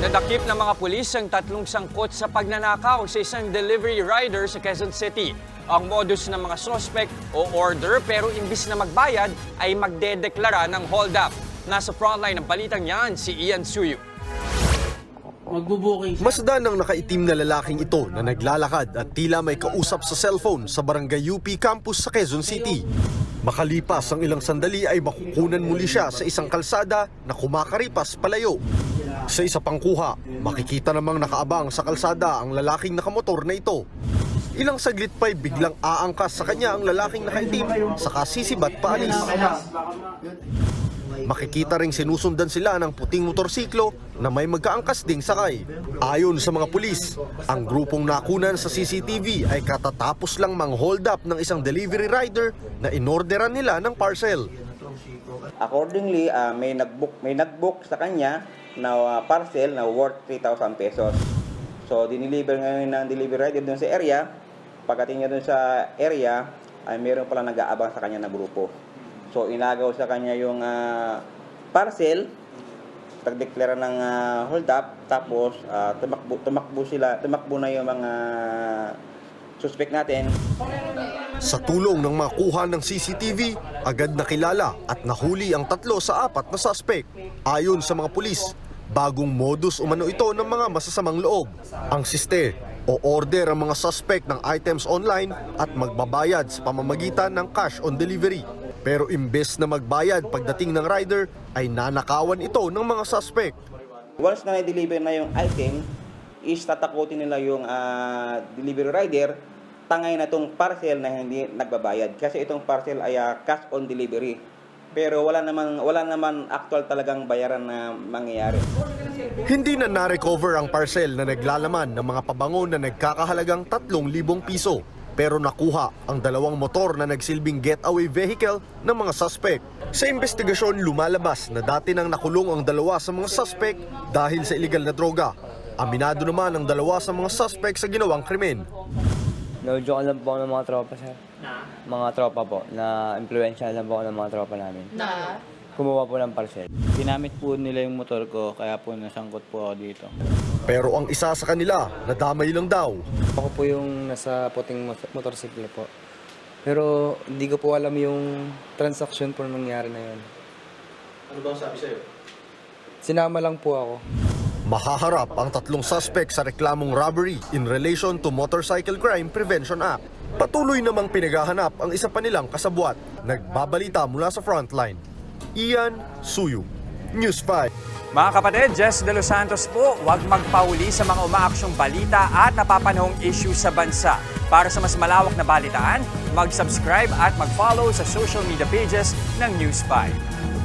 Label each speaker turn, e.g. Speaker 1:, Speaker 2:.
Speaker 1: Nadakip ng mga pulis ang tatlong sangkot sa pagnanakaw sa isang delivery rider sa Quezon City. Ang modus ng mga suspect o order pero imbis na magbayad ay magdedeklara ng hold up. Nasa frontline ng balitang yan si Ian Suyu.
Speaker 2: Magbubuking siya.
Speaker 3: Masdan ang nakaitim na lalaking ito na naglalakad at tila may kausap sa cellphone sa barangay UP campus sa Quezon City. Makalipas ang ilang sandali ay makukunan muli siya sa isang kalsada na kumakaripas palayo. Sa isa pang kuha, makikita namang nakaabang sa kalsada ang lalaking nakamotor na ito. Ilang saglit pa'y biglang aangkas sa kanya ang lalaking nakaitim saka sisibat paalis. Makikita ring sinusundan sila ng puting motorsiklo na may magkaangkas ding sakay. Ayon sa mga pulis, ang grupong nakunan sa CCTV ay katatapos lang mang hold up ng isang delivery rider na inorderan nila ng parcel.
Speaker 4: Accordingly, ah, may nagbook may nagbook sa kanya na ah, parcel na worth 3,000 pesos. So, diniliver ngayon ng delivery rider dun sa area. Pagdating niya dun sa area, ay meron pala nag-aabang sa kanya na grupo. So, inagaw sa kanya yung ah, parcel, nagdeklara ng ah, hold up, tapos ah, tumakbo, tumakbo sila, tumakbo na yung mga suspect natin.
Speaker 3: Sa tulong ng mga kuha ng CCTV, agad nakilala at nahuli ang tatlo sa apat na suspect. Ayon sa mga pulis, bagong modus umano ito ng mga masasamang loob. Ang siste o order ang mga suspect ng items online at magbabayad sa pamamagitan ng cash on delivery. Pero imbes na magbayad pagdating ng rider, ay nanakawan ito ng mga suspect.
Speaker 4: Once na na-deliver na yung item, is tatakutin nila yung ah, delivery rider, tangay na tong parcel na hindi nagbabayad. Kasi itong parcel ay ah, cash on delivery. Pero wala naman wala naman actual talagang bayaran na mangyayari.
Speaker 3: Hindi na na-recover ang parcel na naglalaman ng mga pabango na nagkakahalagang 3,000 piso. Pero nakuha ang dalawang motor na nagsilbing getaway vehicle ng mga suspect. Sa investigasyon, lumalabas na dati nang nakulong ang dalawa sa mga suspect dahil sa illegal na droga. Aminado naman ang dalawa sa mga suspect sa ginawang krimen.
Speaker 5: Naujo lang po ako ng mga tropa, sir. Mga tropa po, na impluensya lang po ako ng mga tropa namin.
Speaker 6: Na?
Speaker 5: Kumuha po ng parcel.
Speaker 2: Ginamit po nila yung motor ko, kaya po nasangkot po ako dito.
Speaker 3: Pero ang isa sa kanila, nadamay lang daw.
Speaker 7: Ako po yung nasa puting mot- motorsiklo po. Pero hindi ko po alam yung transaction po nangyari na yun. Ano ba sabi sa'yo? Sinama lang po ako.
Speaker 3: Mahaharap ang tatlong suspect sa reklamong robbery in relation to Motorcycle Crime Prevention Act. Patuloy namang pinaghahanap ang isa pa nilang kasabwat. Nagbabalita mula sa frontline. Ian Suyu, News 5.
Speaker 1: Mga kapatid, Jess De Los Santos po, huwag magpauli sa mga umaaksyong balita at napapanahong issue sa bansa. Para sa mas malawak na balitaan, mag-subscribe at mag-follow sa social media pages ng News 5.